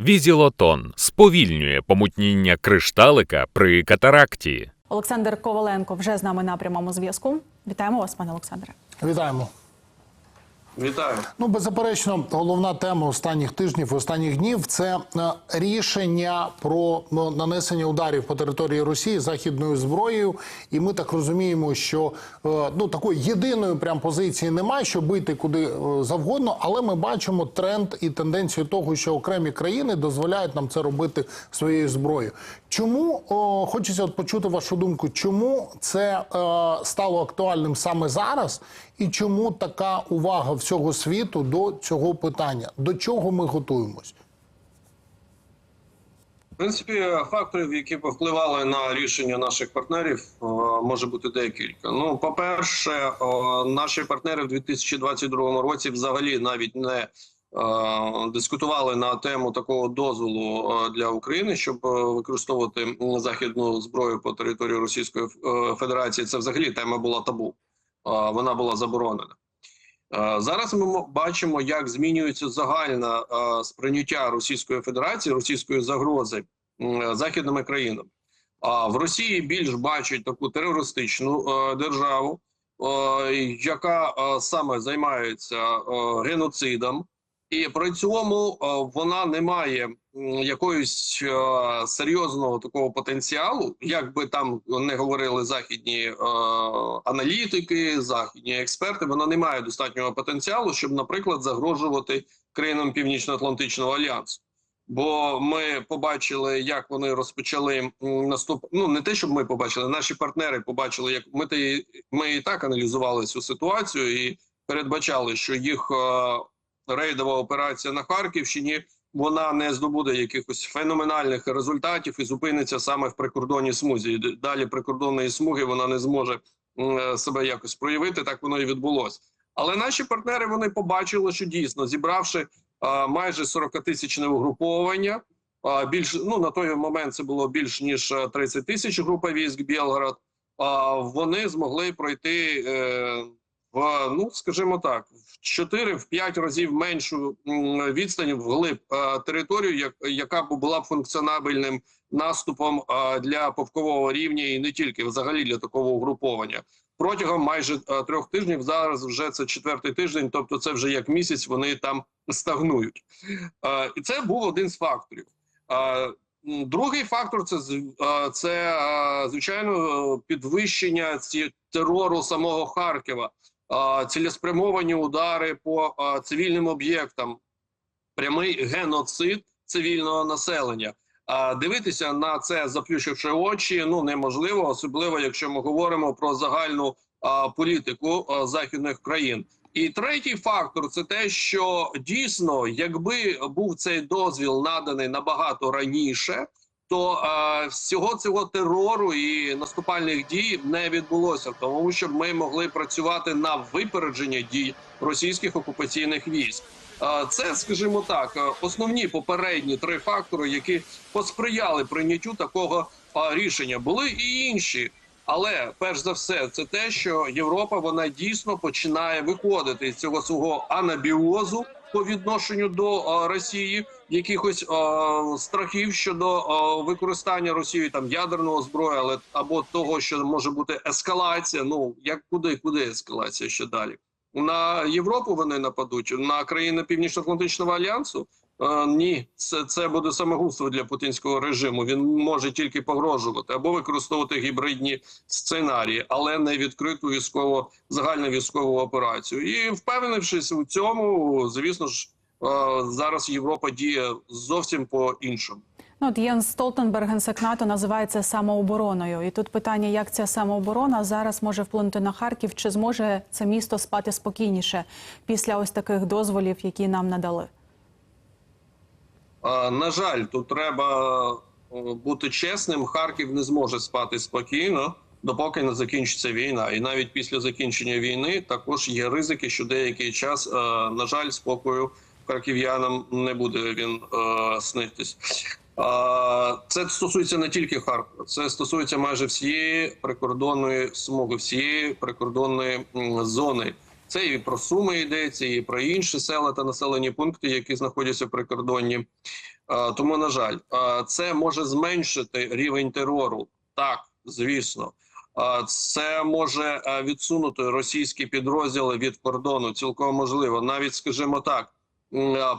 Візілотон сповільнює помутніння кришталика при катаракті. Олександр Коваленко вже з нами на прямому зв'язку. Вітаємо вас, пане Олександре. Вітаємо. Вітаю. Ну, беззаперечно, головна тема останніх тижнів, останніх днів це е, рішення про ну, нанесення ударів по території Росії західною зброєю. І ми так розуміємо, що е, ну такої єдиної прям позиції немає, що бити куди е, завгодно, але ми бачимо тренд і тенденцію того, що окремі країни дозволяють нам це робити своєю зброєю. Чому о, хочеться от почути вашу думку, чому це е, стало актуальним саме зараз, і чому така увага всього світу до цього питання? До чого ми готуємось? В принципі, факторів, які повпливали на рішення наших партнерів, е, може бути декілька. Ну, по-перше, е, наші партнери в 2022 році взагалі навіть не дискутували на тему такого дозволу е, для України, щоб е, використовувати західну зброю по території Російської е, Федерації. Це взагалі тема була табу. Е, Вона була заборонена. Е, Зараз ми бачимо, як змінюється загальне е, сприйняття Російської Федерації, російської загрози західними країнами. А в Росії більш бачать таку терористичну е, державу, е, яка е, саме займається е, геноцидом, і при цьому е, вона не має якоїсь е, серйозного такого потенціалу, як би там не говорили західні е, аналітики, західні експерти. Вона не має достатнього потенціалу, щоб, наприклад, загрожувати країнам Північно-Атлантичного альянсу. Бо ми побачили, як вони розпочали наступ. Ну не те, щоб ми побачили, наші партнери побачили, як ми ми і так аналізували цю ситуацію і передбачали, що їх рейдова операція на Харківщині вона не здобуде якихось феноменальних результатів і зупиниться саме в прикордонній смузі. Далі прикордонної смуги вона не зможе е, себе якось проявити. Так воно і відбулося. Але наші партнери вони побачили, що дійсно зібравши а, майже 40-тисячне угруповання. А, більш ну на той момент це було більш ніж е, 30 тисяч група військ Білгород. А вони змогли пройти е, в ну скажімо так, в 4-5 разів меншу відстань вглиб е, територію, яка була б функціонабельним наступом е, для повкового рівня і не тільки взагалі для такого угруповання протягом майже е, трьох тижнів. Зараз вже це четвертий тиждень, тобто це вже як місяць вони там стагнують. І це був один з факторів. Другий фактор це це звичайно підвищення ці терору самого Харкова, цілеспрямовані удари по цивільним об'єктам, прямий геноцид цивільного населення. Дивитися на це, заплющивши очі, ну неможливо, особливо якщо ми говоримо про загальну політику західних країн. І третій фактор це те, що дійсно, якби був цей дозвіл наданий набагато раніше, то е, всього цього терору і наступальних дій не відбулося, тому що ми могли працювати на випередження дій російських окупаційних військ. Е, Це, скажімо так, е, основні попередні три фактори, які посприяли прийняттю такого е, рішення. Були і інші, але перш за все, це те, що Європа вона дійсно починає виходити з цього свого анабіозу по відношенню до Росії, якихось страхів щодо використання Росією там ядерного зброї, але або того, що може бути ескалація. Ну як куди, куди ескалація ще далі? На Європу вони нападуть на країни Північно-Атлантичного альянсу. Е, ні, це, це буде самогубство для путінського режиму. Він може тільки погрожувати або використовувати гібридні сценарії, але не відкриту військово загальну військову операцію. І впевнившись у цьому, звісно ж, е, зараз Європа діє зовсім по іншому. Ну, от Єнс Столтенберг, генсек НАТО, називає це самообороною. І тут питання, як ця самооборона зараз може вплинути на Харків, чи зможе це місто спати спокійніше після ось таких дозволів, які нам надали? Е, На жаль, тут треба е, бути чесним. Харків не зможе спати спокійно, допоки не закінчиться війна. І навіть після закінчення війни також є ризики, що деякий час, е, на жаль, спокою харків'янам не буде він снитись. Це стосується не тільки Харкова, це стосується майже всієї прикордонної смуги, всієї прикордонної зони Це і про Суми йдеться, і про інші села та населені пункти, які знаходяться при кордоні. Тому, на жаль, це може зменшити рівень терору. Так, звісно. Це може відсунути російські підрозділи від кордону. Цілком можливо. Навіть скажімо так,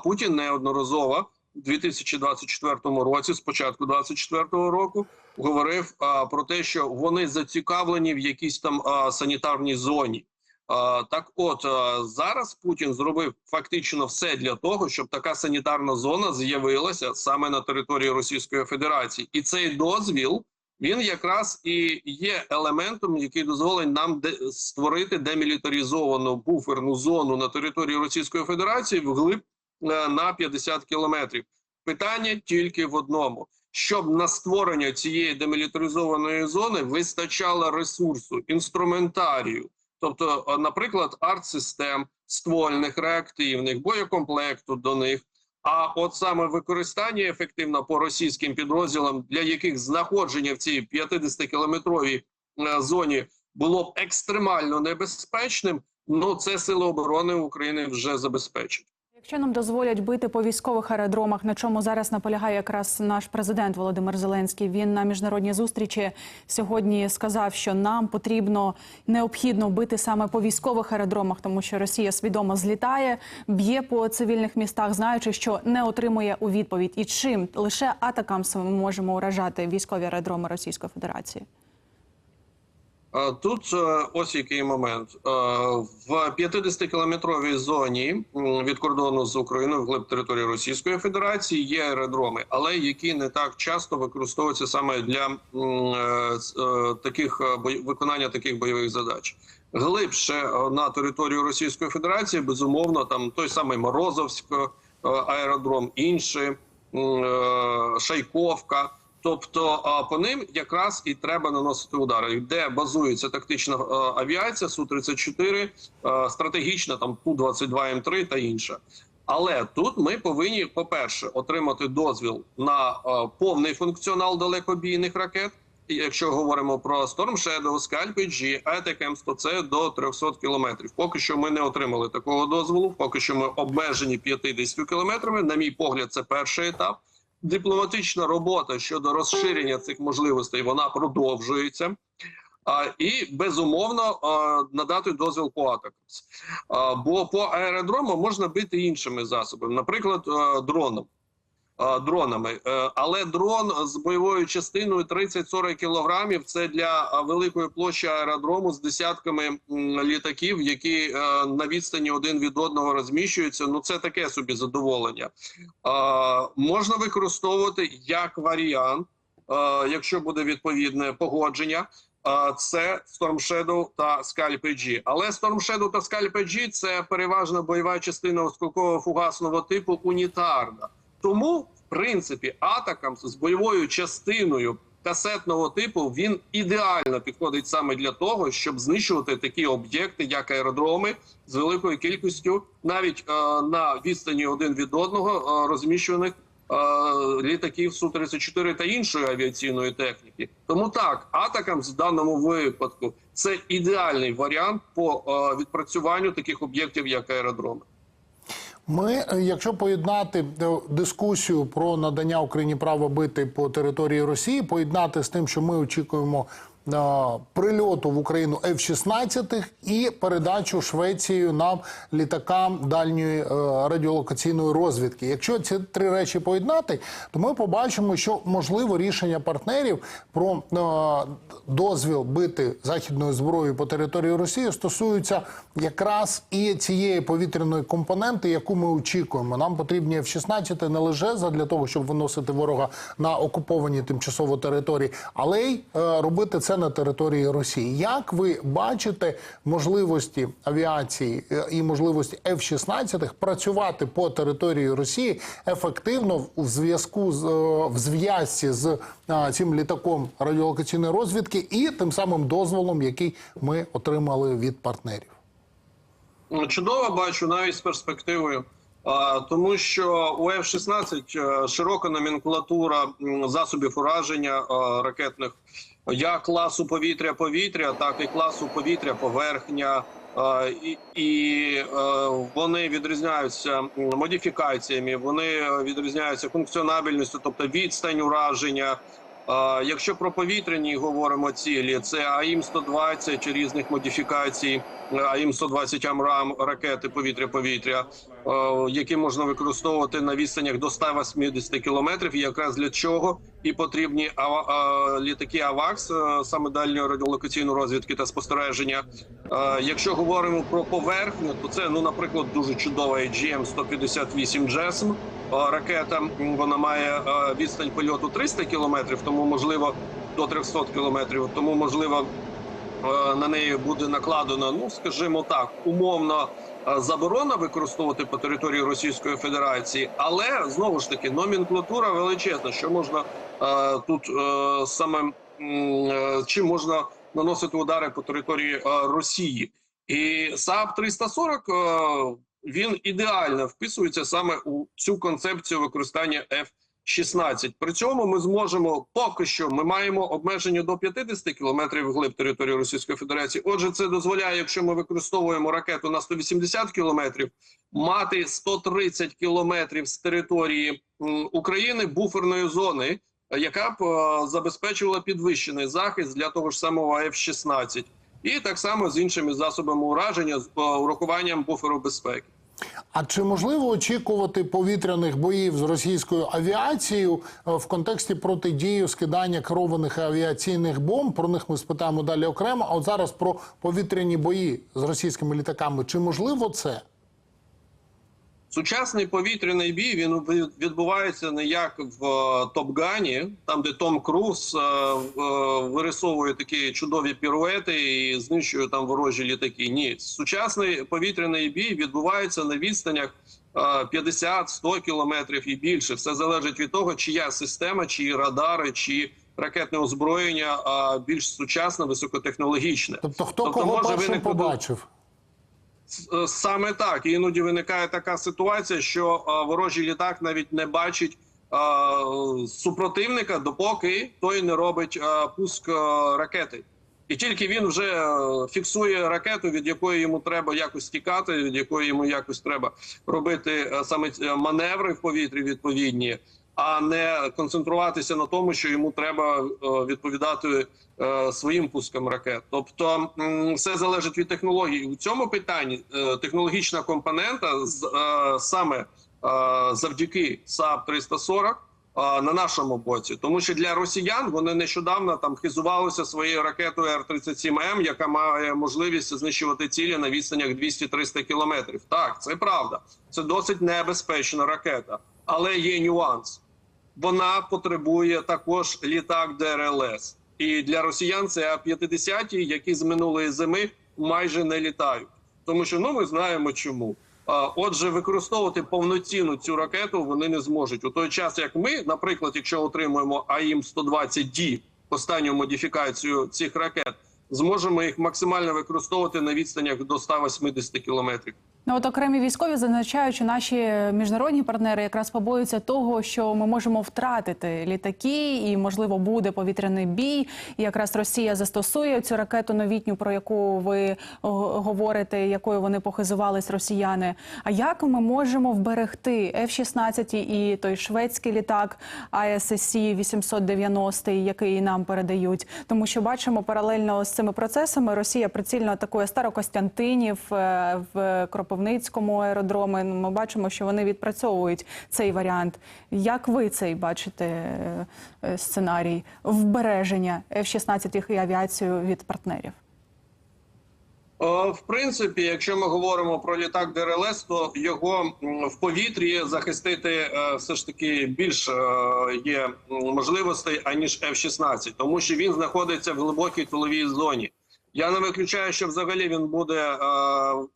Путін неодноразово у 2024 році, з початку 2024 року, говорив про те, що вони зацікавлені в якійсь там санітарній зоні. А, так, от зараз Путін зробив фактично все для того, щоб така санітарна зона з'явилася саме на території Російської Федерації, і цей дозвіл він якраз і є елементом, який дозволить нам створити демілітаризовану буферну зону на території Російської Федерації вглиб е, на 50 кілометрів. Питання тільки в одному: щоб на створення цієї демілітаризованої зони вистачало ресурсу, інструментарію, тобто, наприклад, наприклад, артсистем, ствольних, реактивних, боєкомплекту до них. А от саме використання ефективно по російським підрозділам, для яких знаходження в цій 50-кілометровій е, зоні було б екстремально небезпечним, ну це сили оборони України вже забезпечать. Якщо нам дозволять бити по військових аеродромах, на чому зараз наполягає якраз наш президент Володимир Зеленський. Він на міжнародній зустрічі сьогодні сказав, що нам потрібно необхідно бити саме по військових аеродромах, тому що Росія свідомо злітає, б'є по цивільних містах, знаючи, що не отримує у відповідь. І чим лише атакамсами ми можемо уражати військові аеродроми Російської Федерації. Тут е, ось який момент Е, в 50-кілометровій зоні від кордону з Україною вглиб території Російської Федерації є аеродроми, але які не так часто використовуються саме для е, таких виконання таких бойових задач. Глибше на територію Російської Федерації безумовно там той самий Морозовськ аеродром, інші Шайковка. Тобто по ним якраз і треба наносити удари, де базується тактична авіація су 34 е, стратегічна там ту 22 м 3 та інша. Але тут ми повинні, по-перше, отримати дозвіл на повний функціонал далекобійних ракет. Якщо говоримо про Storm Shadow, Scalp G, ATACMS, то це до 300 кілометрів. Поки що ми не отримали такого дозволу. Поки що ми обмежені 50 кілометрами. На мій погляд, це перший етап. Дипломатична робота щодо розширення цих можливостей вона продовжується. А, і безумовно а, надати дозвіл по атакам. Бо по аеродрому можна бити іншими засобами, наприклад, а, дроном. А, Дронами, Е, але дрон з бойовою частиною 30-40 кілограмів це для великої площі аеродрому з десятками літаків, які е, на відстані один від одного розміщуються. Ну це таке собі задоволення. Е, можна використовувати як варіант, е, якщо буде відповідне погодження. е, Це Storm Shadow та Scalp G. Але Storm Shadow та Scalp G – це переважно бойова частина осколково-фугасного типу унітарна. Тому, в принципі, атакам з бойовою частиною касетного типу він ідеально підходить саме для того, щоб знищувати такі об'єкти, як аеродроми, з великою кількістю, навіть е, на відстані один від одного е, розміщених е, літаків су 34 та іншої авіаційної техніки. Тому так, атакам в даному випадку це ідеальний варіант по е, відпрацюванню таких об'єктів, як аеродроми. Ми, е, якщо поєднати е, дискусію про надання Україні права бити по території Росії, поєднати з тим, що ми очікуємо прильоту в Україну F-16 і передачу Швецією нам літакам дальньої е, радіолокаційної розвідки. Якщо ці три речі поєднати, то ми побачимо, що можливо рішення партнерів про е, дозвіл бити західною зброєю по території Росії стосуються якраз і цієї повітряної компоненти, яку ми очікуємо. Нам потрібні F-16 не лише для того, щоб виносити ворога на окуповані тимчасово території, але й е, робити це на території Росії. Як ви бачите можливості авіації е, і можливості F-16 працювати по території Росії ефективно в зв'язку з е, в зв'язці з е, цим літаком радіолокаційної розвідки і тим самим дозволом, який ми отримали від партнерів? Чудово бачу навіть з перспективою. Тому що у F-16 е, широка номенклатура засобів ураження ракетних як класу повітря-повітря, так і класу повітря-поверхня, Е, І, і е, вони відрізняються модифікаціями, вони відрізняються функціонабельністю, тобто відстань ураження. Якщо про повітряні говоримо цілі, це АІМ-120 різних модифікацій, е, АІМ-120 АМРАМ, ракети повітря-повітря, які можна використовувати на відстанях до 180 кілометрів. Якраз для чого і потрібні літаки АВАКС, саме дальньої радіолокаційної розвідки та спостереження. Якщо говоримо про поверхню, то це, ну, наприклад, дуже чудова GM-158 JASM. Е, Ракета вона має е, відстань польоту 300 кілометрів, тому можливо до 300 кілометрів. Тому можливо е, на неї буде накладено, ну скажімо так, умовно. Заборона використовувати по території Російської Федерації, але знову ж таки номенклатура величезна. Що можна тут саме чим можна наносити удари по території Росії, і САП 340 е, він ідеально вписується саме у цю концепцію використання F-16. При цьому ми зможемо поки що ми маємо обмеження до 50 кілометрів вглиб території Російської Федерації. Отже, це дозволяє, якщо ми використовуємо ракету на 180 кілометрів, мати 130 кілометрів з території України буферної зони, яка б е, забезпечувала підвищений захист для того ж самого F-16. І так само з іншими засобами ураження з е, урахуванням буферу безпеки. А чи можливо очікувати повітряних боїв з російською авіацією е, в контексті протидії скидання керованих авіаційних бомб? Про них ми спитаємо далі окремо. А от зараз про повітряні бої з російськими літаками. Чи можливо це? Сучасний повітряний бій він відбувається не як в е, Топгані, там де Том Круз е, е, вирисовує такі чудові піруети і знищує там ворожі літаки. Ні, сучасний повітряний бій відбувається на відстанях е, 50-100 кілометрів і більше. Все залежить від того, чия система, чиї радари, чи ракетне озброєння а більш сучасне, високотехнологічне. Тобто, хто Тобто кого може виникнути- побачив? Е, Саме так іноді виникає така ситуація, що е, ворожий літак навіть не бачить е, супротивника, допоки той не робить пуск ракети. І тільки він вже фіксує ракету, від якої йому треба якось тікати, від якої йому якось треба робити саме маневри в повітрі відповідні, а не концентруватися на тому, що йому треба е, відповідати е, своїм пускам ракет. Тобто все залежить від технологій. У цьому питанні е, технологічна компонента саме завдяки САП 340 е, на нашому боці, тому що для росіян вони нещодавно там хизувалися своєю ракетою Р-37М, яка має можливість знищувати цілі на відстанях 200-300 кілометрів. Так, це правда, це досить небезпечна ракета, але є нюанс. Вона потребує також літак ДРЛС. І для росіян це А-50, які з минулої зими майже не літають, тому що ну ми знаємо чому. Отже, використовувати повноцінну цю ракету вони не зможуть у той час, як ми, наприклад, якщо отримуємо АІМ 120 d останню модифікацію цих ракет, зможемо їх максимально використовувати на відстанях до 180 кілометрів. Ну от окремі військові зазначають, що наші міжнародні партнери якраз побоюються того, що ми можемо втратити літаки, і можливо буде повітряний бій. І якраз Росія застосує цю ракету новітню, про яку ви говорите, якою вони похизувались росіяни. А як ми можемо вберегти F-16 і той шведський літак ISSC 890, який нам передають? Тому що бачимо паралельно з цими процесами Росія прицільно атакує Старокостянтинів е, в Кропивницькому аеродромі. Ми бачимо, що вони відпрацьовують цей варіант. Як ви цей бачите е, е, сценарій вбереження F-16 і авіацію від партнерів? Е, В принципі, якщо ми говоримо про літак ДРЛС, то його в повітрі захистити все ж таки більше е, є можливостей аніж F-16, тому що він знаходиться в глибокій тиловій зоні. Я не виключаю, що взагалі він буде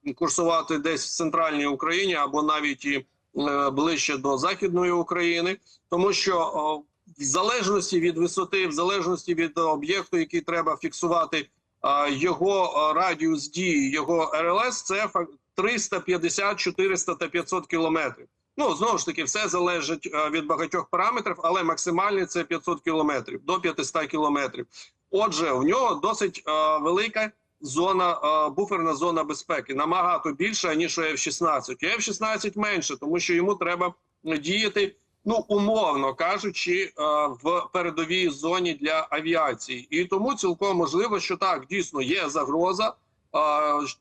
е, курсувати десь в центральній Україні або навіть і е, ближче до західної України, тому що о, в залежності від висоти, в залежності від об'єкту, який треба фіксувати а, його радіус дії, його РЛС це фак- 350, 400 та 500 кілометрів. Ну знову ж таки, все залежить від багатьох параметрів, але максимальний це 500 кілометрів до 500 кілометрів. Отже, в нього досить а, велика зона е, буферна зона безпеки набагато більша ніж у F-16. У F-16 менше, тому що йому треба діяти. Ну, умовно кажучи, е, в передовій зоні для авіації, і тому цілком можливо, що так дійсно є загроза е,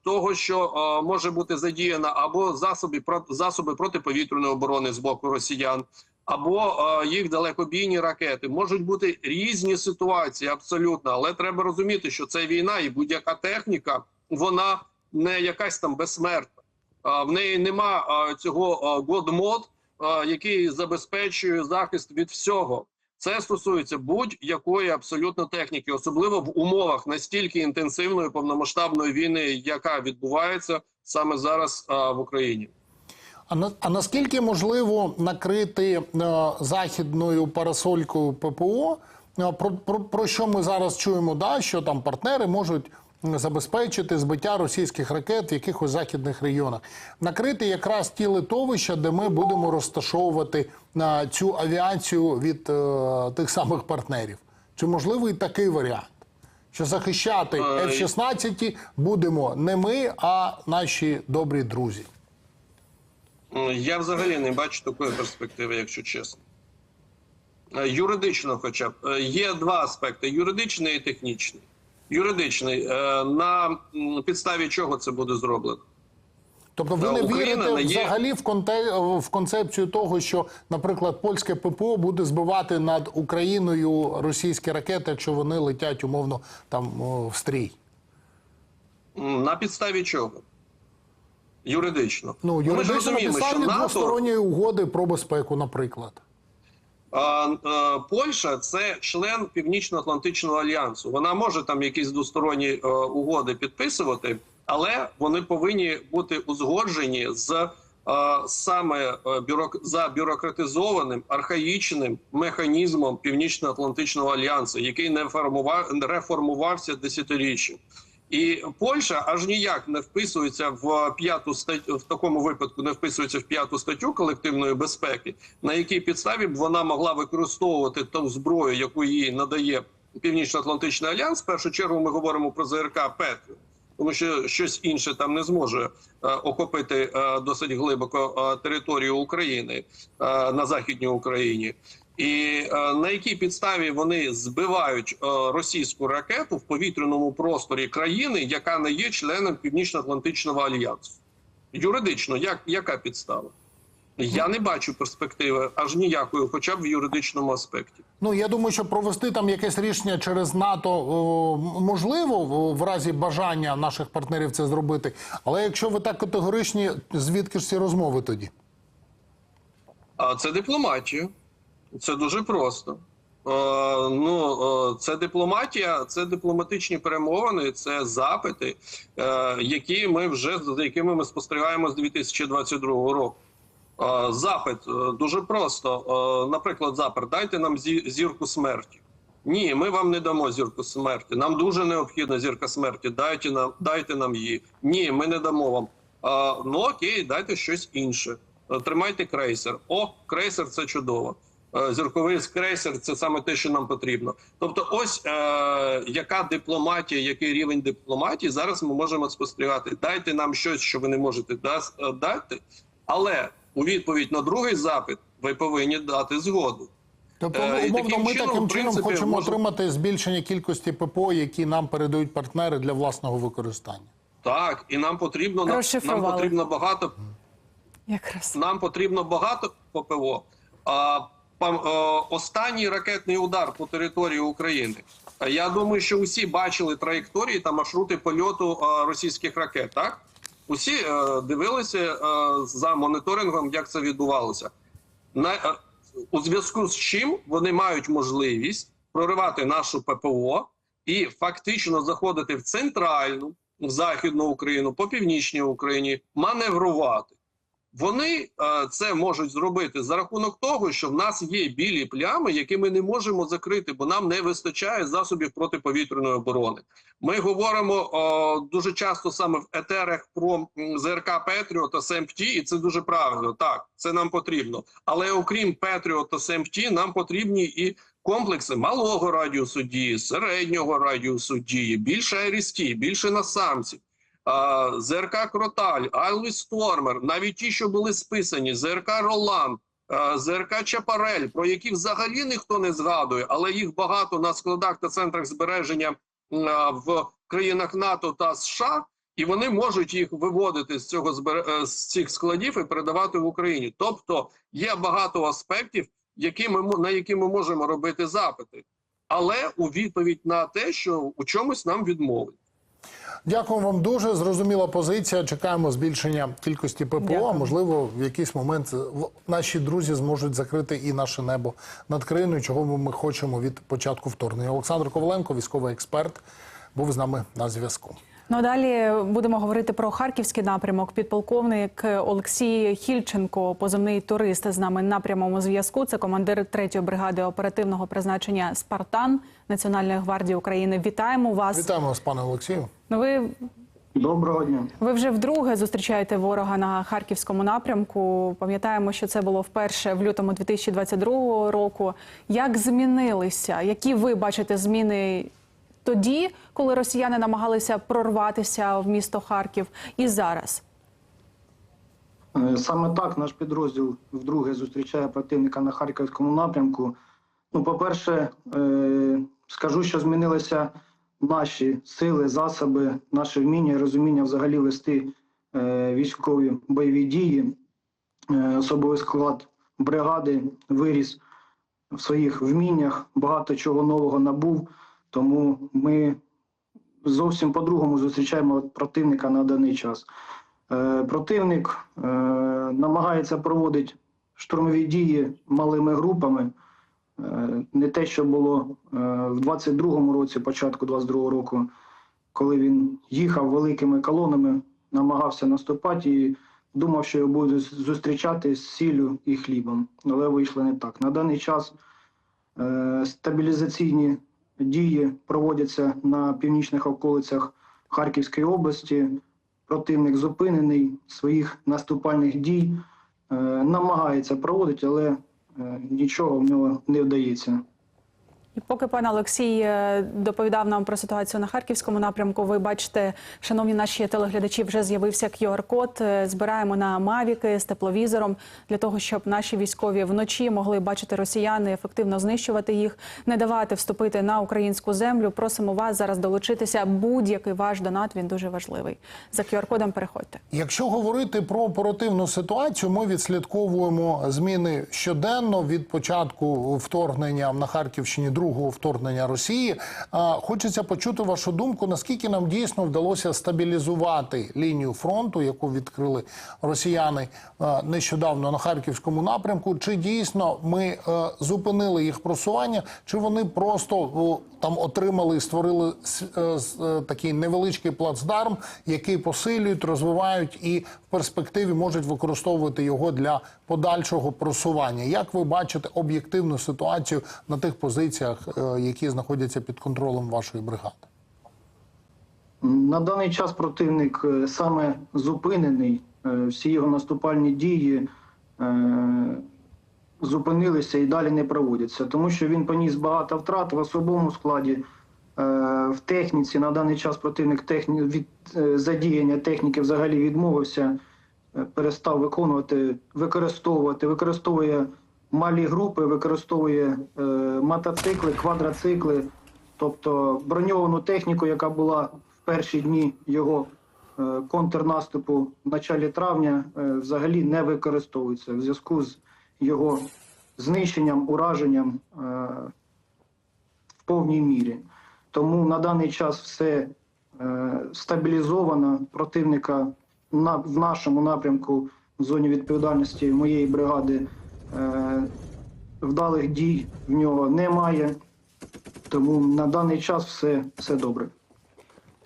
того, що е, може бути задіяна або засоби про- засоби протиповітряної оборони з боку росіян, або е, їх далекобійні ракети. Можуть бути різні ситуації, абсолютно, але треба розуміти, що це війна, і будь-яка техніка вона не якась там безсмертна. А, В неї нема а, цього годмод, який забезпечує захист від всього. Це стосується будь-якої абсолютно техніки, особливо в умовах настільки інтенсивної повномасштабної війни, яка відбувається саме зараз в Україні. А, на, а наскільки можливо накрити е, західною парасолькою ППО? Е, про, про, про що ми зараз чуємо? Да, що там партнери можуть забезпечити збиття російських ракет в якихось західних регіонах, накрити якраз ті литовища, де ми будемо розташовувати е, цю авіацію від е, тих самих партнерів. Чи можливий такий варіант? Що захищати Е, F-16 будемо не ми, а наші добрі друзі. Я взагалі не бачу такої перспективи, якщо чесно. Е, Юридично, хоча б Е, є два аспекти: юридичний і технічний. Юридичний е, на підставі чого це буде зроблено? Тобто ви не Україна вірите не є- взагалі в, конте... в концепцію того, що, наприклад, польське ППО буде збивати над Україною російські ракети, якщо вони летять умовно там в стрій? На підставі чого? Юридично. Ну Ми ж розуміємо, що НАТО, двосторонньої угоди про безпеку, наприклад. Польща це член Північно-Атлантичного альянсу. Вона може там якісь двосторонні е, угоди підписувати, але вони повинні бути узгоджені з е, саме е, бюрок... за бюрократизованим архаїчним механізмом Північно-Атлантичного альянсу, який не формував реформувався десятиріччям. І Польща аж ніяк не вписується в п'яту статтю в такому випадку, не вписується в п'яту статтю колективної безпеки, на якій підставі б вона могла використовувати ту зброю, яку їй надає Північно-Атлантичний альянс. В першу чергу ми говоримо про ЗРК Петріо, тому що щось інше там не зможе е, охопити е, досить глибоко е, територію України на західній Україні. І е, на якій підставі вони збивають е, російську ракету в повітряному просторі країни, яка не є членом Північно-Атлантичного альянсу? Юридично, як яка підстава? Я не бачу перспективи аж ніякої, хоча б в юридичному аспекті. Ну я думаю, що провести там якесь рішення через НАТО можливо в- в разі бажання наших партнерів це зробити. Але якщо ви так категоричні, звідки ж ці розмови тоді? А це дипломатія. Це дуже просто. Е, ну, е, це дипломатія, це дипломатичні перемовини, це запити, е, які ми вже за якими ми спостерігаємо з 2022 року. Запит дуже просто. Наприклад, запит дайте нам зірку смерті. Ні, ми вам не дамо зірку смерті. Нам дуже необхідна зірка смерті. Дайте нам, дайте нам її. Ні, ми не дамо вам. Ну окей, дайте щось інше. Тримайте крейсер. О, крейсер це чудово. Е, Зірковий крейсер це саме те, що нам потрібно. Тобто, ось е, яка дипломатія, який рівень дипломатії зараз ми можемо спостерігати. Дайте нам щось, що ви не можете е, дати, але у відповідь на другий запит ви повинні дати згоду. Тобто, Е, умовно, таким ми чином, таким чином принципі, хочемо може- отримати збільшення кількості ППО, які нам передають партнери для власного використання. Так, і нам потрібно нам потрібно багато Якраз нам потрібно багато ППО. А останній ракетний удар по території України. Е, Я думаю, що усі бачили траєкторії та маршрути польоту е, російських ракет. Так усі е, дивилися е, за моніторингом, як це відбувалося. На е, у зв'язку з чим вони мають можливість проривати нашу ППО і фактично заходити в центральну, в західну Україну, по північній Україні, маневрувати. Вони е, це можуть зробити за рахунок того, що в нас є білі плями, які ми не можемо закрити, бо нам не вистачає засобів протиповітряної оборони. Ми говоримо е, дуже часто саме в етерах про ЗРК Петріо та СМПТ, і це дуже правильно. Так, це нам потрібно. Але окрім Петріо та СМПТ, нам потрібні і комплекси малого радіусу дії, середнього радіусу дії, більше арістів, більше насамців. ЗРК Кроталь, Айлві Стормер, навіть ті, що були списані, ЗРК Ролан, ЗРК Чапарель, про які взагалі ніхто не згадує, але їх багато на складах та центрах збереження в країнах НАТО та США, і вони можуть їх виводити з цього е, з цих складів і передавати в Україні. Тобто є багато аспектів, які ми на які ми можемо робити запити, але у відповідь на те, що у чомусь нам відмовить. Дякую вам дуже. Зрозуміла позиція. Чекаємо збільшення кількості ППО. Дякую. А можливо, в якийсь момент наші друзі зможуть закрити і наше небо над країною, чого ми хочемо від початку вторгнення. Олександр Коваленко, військовий експерт, був з нами на зв'язку. Ну а далі будемо говорити про харківський напрямок. Підполковник Олексій Хільченко, позивний турист, з нами на прямому зв'язку. Це командир 3-ї бригади оперативного призначення Спартан Національної гвардії України. Вітаємо вас. Вітаємо вас, пане Олексію. Ну ви Доброго дня. Ви вже вдруге зустрічаєте ворога на харківському напрямку. Пам'ятаємо, що це було вперше в лютому 2022 року. Як змінилися? Які ви бачите зміни тоді, коли росіяни намагалися прорватися в місто Харків, і зараз? Е, Саме так наш підрозділ вдруге зустрічає противника на харківському напрямку. Ну, по-перше, е, скажу, що змінилися наші сили, засоби, наше вміння і розуміння взагалі вести е, військові бойові дії. Е, Особовий склад бригади виріс в своїх вміннях, багато чого нового набув. Тому ми зовсім по-другому зустрічаємо противника на даний час. Противник намагається проводити штурмові дії малими групами. Е, Не те, що було е, в 22-му році, початку 22-го року, коли він їхав великими колонами, намагався наступати і думав, що його будуть зустрічати з сіллю і хлібом. Але вийшло не так. На даний час е, стабілізаційні дії проводяться на північних околицях Харківської області противник зупинений своїх наступальних дій, намагається проводити, але нічого в нього не вдається. Поки пан Олексій е, доповідав нам про ситуацію на харківському напрямку, ви бачите, шановні наші телеглядачі, вже з'явився QR-код. Е, Збираємо на мавіки з тепловізором для того, щоб наші військові вночі могли бачити росіяни, ефективно знищувати їх, не давати вступити на українську землю. Просимо вас зараз долучитися. Будь-який ваш донат він дуже важливий. За QR-кодом переходьте. Якщо говорити про оперативну ситуацію, ми відслідковуємо зміни щоденно від початку вторгнення на Харківщині, другого вторгнення Росії. Хочеться почути вашу думку, наскільки нам дійсно вдалося стабілізувати лінію фронту, яку відкрили росіяни нещодавно на харківському напрямку. Чи дійсно ми е, зупинили їх просування, чи вони просто там отримали і створили е, е, такий невеличкий плацдарм, який посилюють, розвивають і в перспективі можуть використовувати його для подальшого просування. Як ви бачите об'єктивну ситуацію на тих позиціях, е, які знаходяться під контролем вашої бригади? На даний час противник е, саме зупинений, е, всі його наступальні дії зупинилися і далі не проводяться, тому що він поніс багато втрат в особовому складі. В техніці на даний час противник техні... від задіяння техніки взагалі відмовився, перестав виконувати, використовувати, використовує малі групи, використовує е, мотоцикли, квадроцикли, тобто броньовану техніку, яка була в перші дні його е, контрнаступу в началі травня, е, взагалі не використовується в зв'язку з його знищенням, ураженням в повній мірі. Тому на даний час все стабілізовано. Противника на, в нашому напрямку в зоні відповідальності моєї бригади вдалих дій в нього немає. Тому на даний час все, все добре.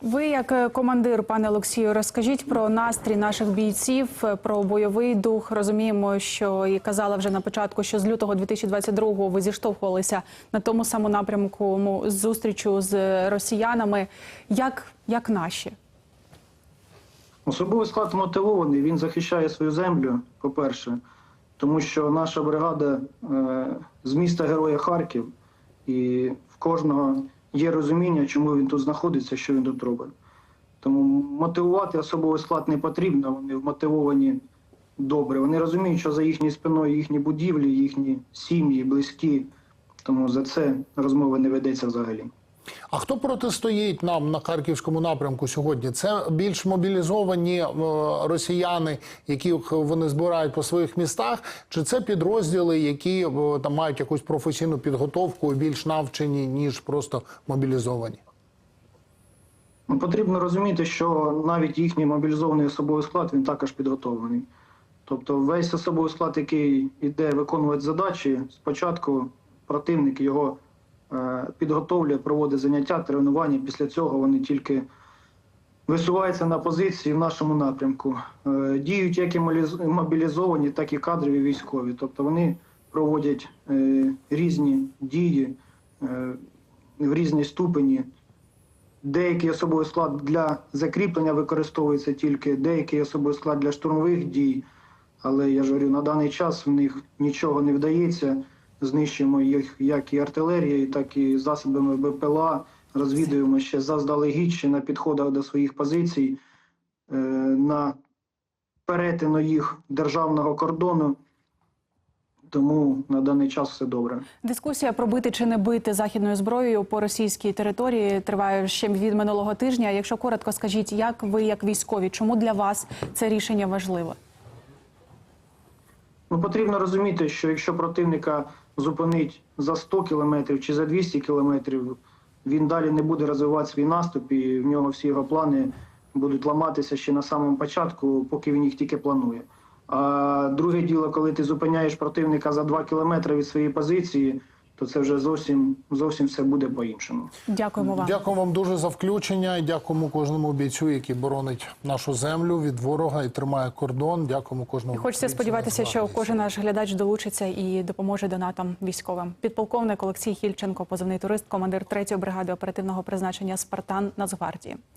Ви, як е, командир, пане Олексію, розкажіть про настрій наших бійців, е, про бойовий дух. Розуміємо, що і казала вже на початку, що з лютого 2022-го ви зіштовхувалися на тому самому напрямку м, з з росіянами. Як, як наші? Особовий склад мотивований, він захищає свою землю, по-перше, тому що наша бригада е, з міста Героя Харків, і в кожного є розуміння, чому він тут знаходиться, що він тут робить. Тому мотивувати особовий склад не потрібно, вони вмотивовані добре. Вони розуміють, що за їхньою спиною їхні будівлі, їхні сім'ї, близькі. Тому за це розмови не ведеться взагалі. А хто протистоїть нам на харківському напрямку сьогодні? Це більш мобілізовані е, росіяни, яких вони збирають по своїх містах, чи це підрозділи, які е, там мають якусь професійну підготовку і більш навчені ніж просто мобілізовані? Ну, потрібно розуміти, що навіть їхній мобілізований особовий склад він також підготовлений. Тобто весь особовий склад, який йде виконувати задачі, спочатку противник його підготовлює, проводить заняття, тренування. Після цього вони тільки висуваються на позиції в нашому напрямку. Е, діють як і мобілізовані, так і кадрові військові. Тобто вони проводять е, різні дії е, в різній ступені. Деякий особовий склад для закріплення використовується тільки, деякий особовий склад для штурмових дій. Але я ж говорю, на даний час в них нічого не вдається. Знищуємо їх як і артилерією, так і засобами БПЛА. Розвідуємо ще заздалегідь, ще на підходах до своїх позицій, е, на перетину їх державного кордону. Тому на даний час все добре. Дискусія про бити чи не бити західною зброєю по російській території триває ще від минулого тижня. Якщо коротко скажіть, як ви, як військові, чому для вас це рішення важливе? Ну, потрібно розуміти, що якщо противника зупинить за 100 кілометрів чи за 200 кілометрів, він далі не буде розвивати свій наступ, і в нього всі його плани будуть ламатися ще на самому початку, поки він їх тільки планує. А друге діло, коли ти зупиняєш противника за 2 кілометри від своєї позиції, то це вже зовсім зовсім все буде по-іншому. Дякуємо вам. Дякую вам дуже за включення. і Дякуємо кожному бійцю, який боронить нашу землю від ворога і тримає кордон. Дякуємо кожному. Хочеться сподіватися, що кожен наш глядач долучиться і допоможе донатам військовим. Підполковник Олексій Хільченко, позивний турист, командир 3-ї бригади оперативного призначення Спартан Нацгвардії.